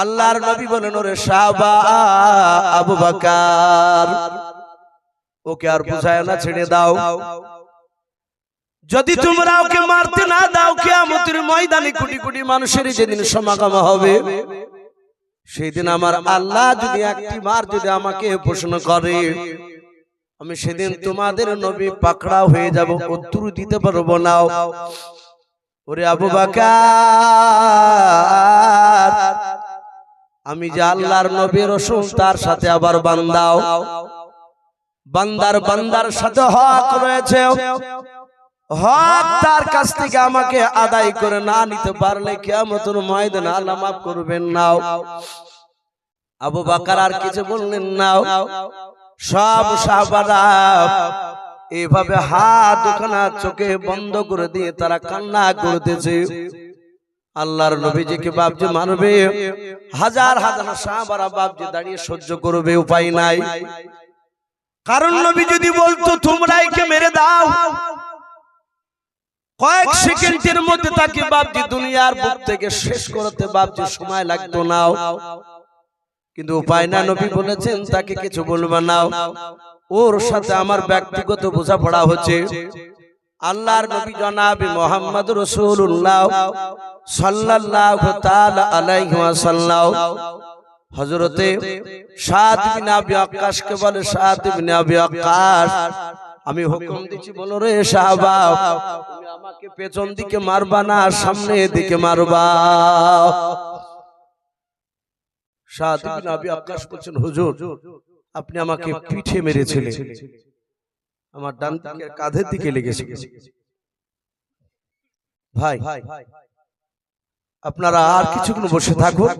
আল্লাহর নবী বলেন ওরে সাবা আবু বাকার। ওকে আর বুঝায় না ছেড়ে দাও। যদি তোমরা ওকে মারতে না দাও কিয়ামতের ময়দানে কোটি কোটি মানুষের যেদিন সমাগম হবে সেই দিন আমার আল্লাহ যদি একটি মার যদি আমাকে প্রশ্ন করে আমি সেদিন তোমাদের নবী পাকড়া হয়ে যাব উত্তর দিতে পারব না। ওরে আবু বাকার। আমি যে আল্লাহর নবী রসুল, তার সাথে আবার বান্দাও। বান্দার বান্দার সাথে হক রয়েছে। হক তার কাছ থেকে আমাকে আদায় করে না নিতে পারলে কেমন ময়দান আল্লাহ মাফ করবেন নাও আবু বাকার আর কিছু বললেন নাও সব সাহাবারা এভাবে হাত দুখানা চোখে বন্ধ করে দিয়ে তারা কান্না করতেছে। আল্লাহর নবীজিকে বাপজি মানবে হাজার হাজার সাহাবারা বাপজি দাঁড়িয়ে সহ্য করবে উপায় নাই। কারণ নবী যদি বলতো তোমরা একে মেরে দাও। কয়েক সেকেন্ডের মধ্যে তাকে বাপজি দুনিয়ার বুক থেকে শেষ করতে বাপজি সময় লাগতো নাও। কিন্তু উপায় না নবী বলেছেন তাকে কিছু বলবে নাও ওর সাথে আমার ব্যক্তিগত বোঝাপড়া হচ্ছে। আল্লাহর নবী জনাবে মোহাম্মদ রসুল্লাহ তাআলা আলাইহি ওয়াসাল্লাম। হযরতে সাদ বিন আবি বলে, সাদ বিন আবি আক্কাশ, আমি হুকুম দিচ্ছি, বলো রে সাহাবা আমাকে পেছন দিকে মারবা না, সামনে দিকে মারবা। সাদ বিন আবি আক্কাশ বলছেন, হুজুর, আপনি আমাকে পিঠে মেরেছিলেন। আমার ডান দিকে কাঁধের দিকে লেগেছে ভাই আপনারা আর কিছুক্ষণ বসে থাকুন।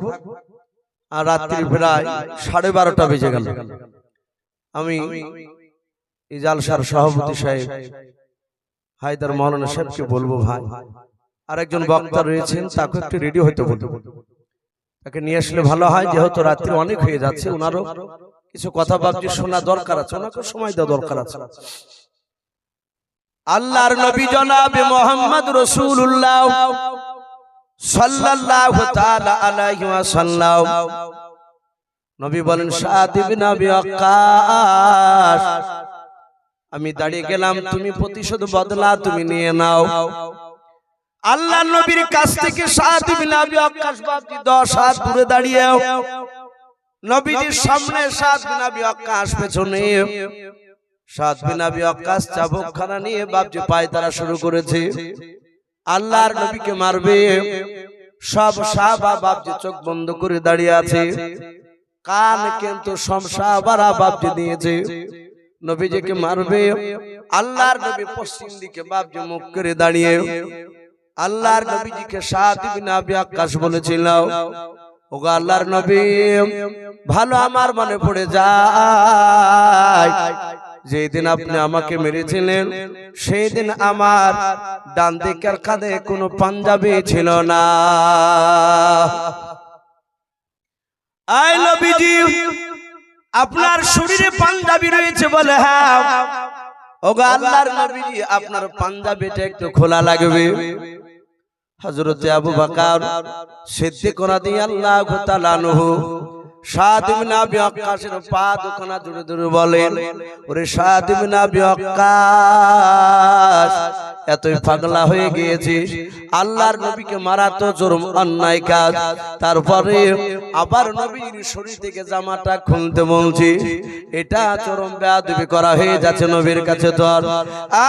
আর রাত্রি প্রায় সাড়ে বারোটা বেজে গেল। আমি এই জালসার সভাপতি সাহেব হায়দার মৌলানা সাহেবকে বলব ভাই। আর একজন বক্তা রয়েছেন তাকে একটু রেডি হইতে বলব তাকে নিয়ে আসলে ভালো হয় যেহেতু রাত্রি অনেক হয়ে যাচ্ছে ওনারও কিছু কথা ভাবছি শোনা দরকার আছে ওনাকে সময় দেওয়া দরকার আছে। আল্লাহর নবী জনাবে মোহাম্মদ রসুল্লাহ সাল্লাল্লাহু তাআলা আলাইহি ওয়াসাল্লাম। নবী বলেন সাদ ইবনে আবি ওয়াক্কাস আমি দাঁড়িয়ে গেলাম তুমি প্রতিশোধ বদলা তুমি নিয়ে নাও। আল্লাহ নবীর কাছ থেকে সাদ ইবনে আবি ওয়াক্কাস বাপজি 10 হাত দূরে দাঁড়িয়ে নবীজির সামনে সাদ বিন আবি ওয়াক্কাস পেছনে। সাদ বিন আবি ওয়াক্কাস চাবুকখানা নিয়ে বাপজি পায়তারা শুরু করেছে। আল্লাহর নবীকে মারবে। সব সাহাবা বাপজি চোখ বন্ধ করে দাঁড়িয়ে আছে। কান কিন্তু সাহাবারা বাপজি দিয়েছে নবীজিকে মারবে। আল্লাহর নবী পশ্চিম দিকে বাপজি মুখ করে দাঁড়িয়ে। আল্লাহর নবীজিকে সাদ বিন আবি ওয়াক্কাস বলেছিল। ওগো আল্লাহর নবী, ভালো আমার মনে পড়ে যায়। যেই দিন আপনি আমাকে মেরেছিলেন সেই দিন আমার ডান দিকের কাঁধে কোনো পাঞ্জাবি ছিল না। আই নবীজি, আপনার শরীরে পাঞ্জাবি রয়েছে বলে হ্যাঁ। ওগো আল্লাহর নবীজি, আপনার পাঞ্জাবিটা একটু খোলা লাগবে। হযরতে আবু বাকার সিদ্দিক করা দিয়ে আল্লাহ জুড়ে বলেন ওরে এতই পাগলা হয়ে গিয়েছিস আল্লাহর নবীকে মারা তো জরম অন্যায় কাজ। তারপরে আবার নবীর শরীর থেকে জামাটা খুলতে বলছি। এটা চরম বেয়াদবি করা হয়ে যাচ্ছে নবীর কাছে তোর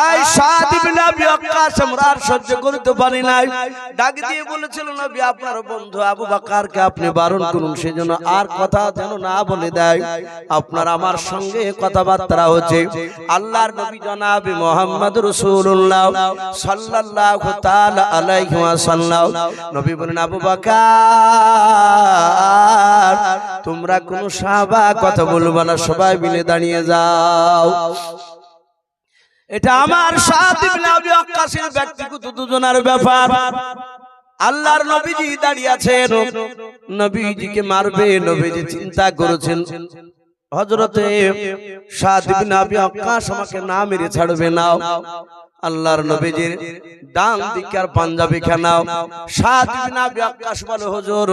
আই সাদ ইবনে আবি ওয়াক্কাস আমরা আর সহ্য করতে পারি নাই। ডাক দিয়ে বলেছিল নবী আপনার বন্ধু আবু বকরকে আপনি বারণ করুন সেজন্য আর কথা যেন না বলে দেয়। আপনার আমার সঙ্গে কথাবার্তা হচ্ছে আল্লাহর নবী জনাবে মোহাম্মদ রাসূলুল্লাহ সাল্লাল্লাহু তাআলা আলাইহি ওয়াসাল্লাম। নবী বলেন, আবু বকর, তোমরা কোন সাহাবা, কথা বলবে না, সবাই মিলে দাঁড়িয়ে যাও। এটা আমার সাথে ইবনে আক্কাসের ব্যক্তিগত দুজনের ব্যাপার। আল্লাহর নবীজি দাঁড়িয়ে আছেন, নবীজিকে মারবে, নবীজি চিন্তা করেছেন। হযরতে সাদ ইবনে আবি আক্কাস আমাকে না মেরে ছাড়বে না। আল্লাহর নবীজির ডান দিকে আর পাঞ্জাবি খানাও সাত বিন আবি আক্কাস বলে, হুজুর,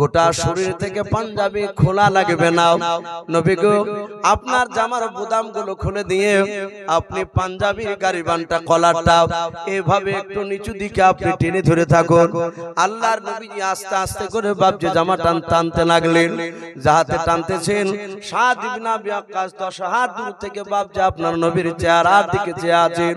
গোটা শরীর থেকে পাঞ্জাবি খোলা লাগবে না। নবী গো, আপনার জামার বোদামগুলো খুলে দিয়ে আপনি পাঞ্জাবির গারিবানটা কলারটা এভাবে একটু নিচু দিকে আপনি টেনে ধরে থাকুন। আল্লাহর নবীজি আস্তে আস্তে করে বাপজি জামা টান, টানতে লাগলেন যাহাতে টানতেছেন। সাত বিন আবি আক্কাস দশ হাত দূর থেকে বাপজি আপনার নবীর চেহারার দিকে চেয়ে আছেন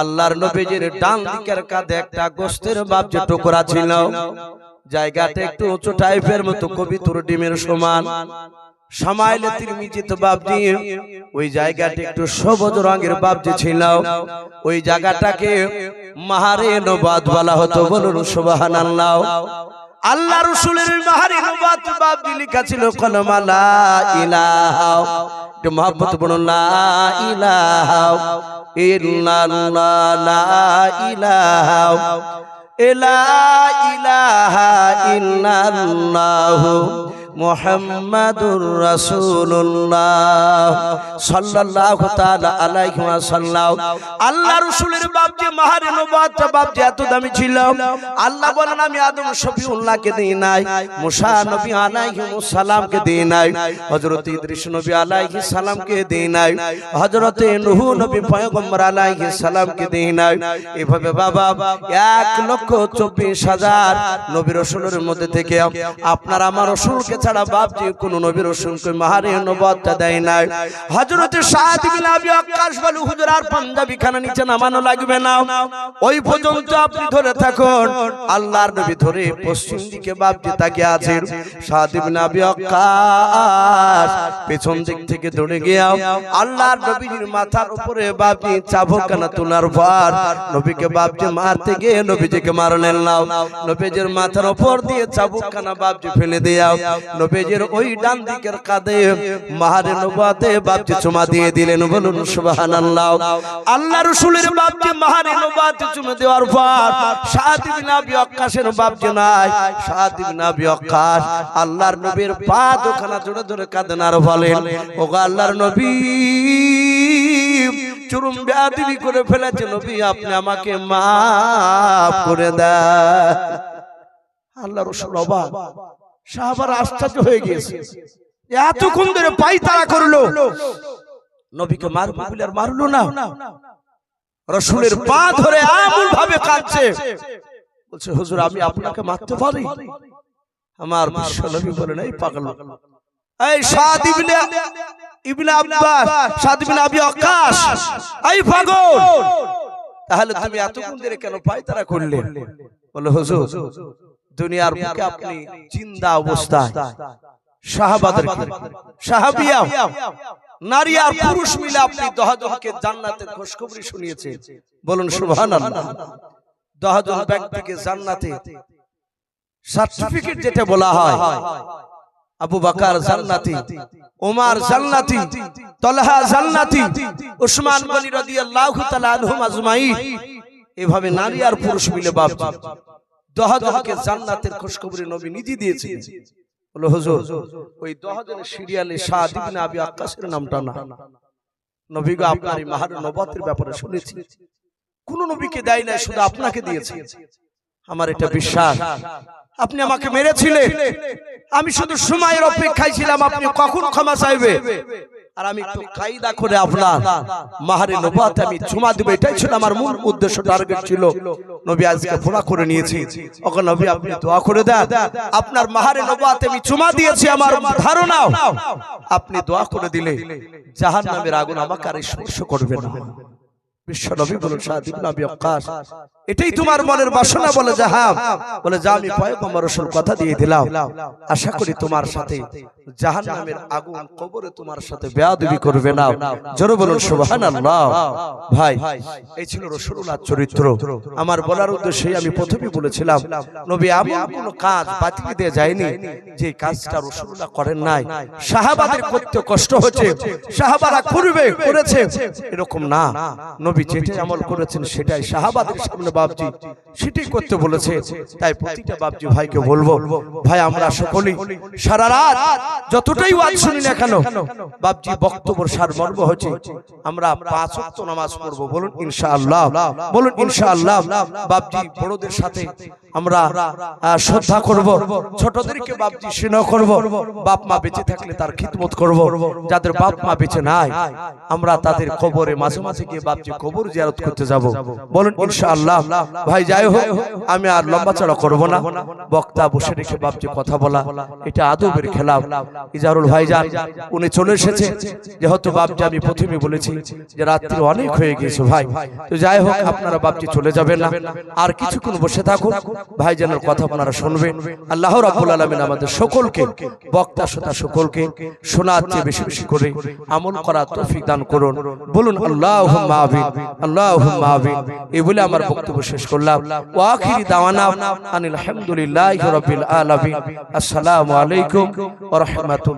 আল্লাহর নবীজির ডান দিকের কাঁধে একটা গোস্তের বাপজি টুকরা ছিল জায়গাটা একটু উঁচু টাইপের মতো, কবিতুর ডিমের সমান। সামাইলে ওই জায়গাটা একটু সবুজ রঙের ছিল। ওই জায়গাটাকে মাহারে নবাদ বলা হতো বলুন, সুবহানাল্লাহ। আল্লাহ রসুলের মাহারি নবাদ বাপ লিখা ছিল কলমা লা একটু মহব্বত বলুন, লা ইলাহা ইল্লাল্লাহ, লা ইলাহা ইলা মুহাম্মাদুর রাসূলুল্লাহ সাল্লাল্লাহু তাআলা আলাইহি ওয়াসাল্লাম। আল্লাহ রাসূলের বাপ যে মাহারে নবুয়তটা বাপ যে এত দামি ছিল, আল্লাহ বলেন, আমি আদম শফিউল্লাহকে দেই নাই, মুসা নবী আলাইহিস সালামকে দেই নাই, হযরত ইদ্রিস নবী আলাইহিস সালামকে দেই নাই, হযরত নূহ নবী পয়গম্বর আলাইহিস সালামকে দেই নাই। এভাবে বাবা, এক লক্ষ চব্বিশ হাজার নবী রসুলের মধ্যে থেকে আপনার আমার রসুলকে ছাড়া বাপ যে কোন নবী রসুলকে মাহারে নবতটা দেয় নাই। হযরতে সাদ আবি ওয়াক্কাস বলে, হুজুর, আর পাঞ্জাবি খানা নিচে নামানো লাগবে না। ওই পর্যন্ত আপনি ধরে থাকুন। আল্লাহর নবী ধরে পশ্চিম দিকে বাপ যে তাকিয়ে আছেন, সাদ আবি ওয়াক্কাস। পেছন দিক থেকে দৌড়ে গিয়া আল্লাহর নবীর মাথার উপরে বাপ যে চাবুকখানা তোলার পর নবীকে বাপ যে মারতে গিয়ে নবীজিকে মারলেন নাও নবীজির মাথার উপর দিয়ে চাবুকখানা বাপ যে ফেলে দেয়া। নবীজির ওই ডান দিকের কাঁধে মাহারে নবাতে বাপজি চুমা দিয়ে দিলেন বলুন সুবহানাল্লাহ। আল্লাহ রাসূলের বাপজি মাহারে নবাতে চুমা দেওয়ার পর সাত বিন আবি ওয়াক্কাসের বাপজি নাই সাত বিন আবি ওয়াক্কাস আল্লাহর নবীর পা দুখানা জোরে জোরে কাঁদেন আর বলেন ওগো আল্লাহর নবী চুরুম বেয়াদবি করে ফেলেছে নবী আপনি আমাকে মাফ করে দেন। আল্লাহ রসুল অবাক। সাহাবার আশ্চর্য হয়ে গিয়েছে। এতক্ষণ ধরে পাই তারা করল। নবীকে মারবো বলে মারলো না। রসুলের পা ধরে এমন ভাবে কাঁদছে। বলছে, হুজুর, আমি আপনাকে মারতে পারি? আমার নবী বলেন এই পাগল। এই সাদ ইবনে ইবনে আব্বাস, সাদ ইবনে আবি ওয়াক্কাস এই পাগল। তাহলে তুমি এতক্ষণ ধরে কেন পায়তারা করলে? বলে হুজুর দুনিয়ার বুকে আপনি জিন্দা অবস্থায়। সাহাবাদের সাহাবিয়া নারী আর পুরুষ মিলে আপনি দহজনকে জান্নাতের খুশখবরি শুনিয়েছেন। বলুন সুবহানাল্লাহ। দহজন ব্যক্তিকে জান্নাতে সার্টিফিকেট যেটা বলা হয় আবু বাকার জান্নাতি ওমার জান্নাতি তলহা জান্নাতি উসমান গনি রাদিয়াল্লাহু তাআলা আনহুম আজমাইন। এভাবে নারী আর পুরুষ মিলে বাপ দহজনকে জান্নাতের খুশখবরি নবী নিজে দিয়েছেন বলে, হুজুর, ওই সিরিয়ালে ইবনে আবি আক্কাসের নামটা না। আপনার এই ব্যাপারে শুনেছি। কোন নবীকে দেয় না শুধু আপনাকে দিয়েছে। আমার এটা বিশ্বাস। আপনি আমাকে মেরেছিলেন। আমি শুধু সময়ের অপেক্ষায় ছিলাম। আপনি কখন ক্ষমা চাইবে? আর আমি একটু কায়দা করে আপনার মাহারে নবাতে আমি চুমা দেবো। এটাই ছিল আমার মূল উদ্দেশ্য টার্গেট ছিল। নবী আজকে পুরা করে নিয়েছি ওকে নবী আপনি দোয়া করে দেন। আপনার মাহারে নবাতে আমি চুমা দিয়েছি আমার ধারণা আপনি দোয়া করে দিলে জাহান নামের আগুন আমাকে আর স্পর্শ করবে না। বিশ্ব নবী বলুন সাদিব নবী আকাশ এটাই তোমার মনের বাসনা বলে যে হ্যাঁ বলে যা আমি পয়গম্বর রসুল কথা দিয়ে দিলাম। আশা করি তোমার সাথে জাহান্নামের আগুন কবরে তোমার সাথে বেয়াদবি করবে না। জোরে বলুন সুবহানাল্লাহ। ভাই এই ছিল রসুল্লাহ চরিত্র। আমার বলার উদ্দেশ্যে আমি প্রথমেই বলেছিলাম নবী এমন কোন কাজ বাতিল দিয়ে যায়নি যে কাজটা রসুল্লাহ করেন নাই। সাহাবাদের করতে কষ্ট হচ্ছে। সাহাবারা করবে করেছে। এরকম না। নবী যেটাই আমল করেছেন সেটাই সাহাবাদের সামনে বাপজি সেটাই করতে বলেছে। তাই প্রতিটা বাপজি ভাইকে বলব ভাই আমরা সকলেই সারা রাত যতটাই ওয়াজ শুনি না কেন বাপজি বক্তব্য সার মর্ম হচ্ছে আমরা পাঁচ ওয়াক্ত নামাজ পড়ব বলুন ইনশাআল্লাহ বলুন ইনশাআল্লাহ বাপজি বড়দের সাথে আমরা শ্রদ্ধা করব ছোটদেরকে বাপজি স্নেহ করব বাপ মা বেঁচে থাকলে তার খিদমত করব যাদের বাপ মা বেঁচে নাই আমরা তাদের কবরে মাঝে মাঝে গিয়ে বাপজি কবর জিয়ারত করতে যাব বলুন ইনশাআল্লাহ ভাই, যাই হোক, আমি আর লম্বা চড়া করব না। বক্তা বসে রেখে বাপজি কথা বলা। এটা আদবের খেলা ইজারুল ভাইজান, উনি চলে এসেছে। যেহেতু বাপজি আমি প্রথমে বলেছি যে রাত্রি অনেক হয়ে গিয়েছে ভাই। তো যাই হোক, আপনারা বাপজি চলে যাবেন না। আর কিছুক্ষণ বসে থাকুন। ভাইজানের কথা আপনারা শুনবেন। আল্লাহ রাব্বুল আলামিন আমাদের সকলকে, বক্তা শ্রোতা সকলকে শোনার চেয়ে বেশি বেশি করে আমল করার তৌফিক দান করুন। বলুন, আল্লাহুম্মা আমিন এই বলে আমার বক্তব্য শেষ করলাম। ওয়া দাওয়ানা আনিল আলহামদুলিল্লাহ রবিল আলমিন। আসসালামু আলাইকুম ওয়া রাহমাতুল্লাহ।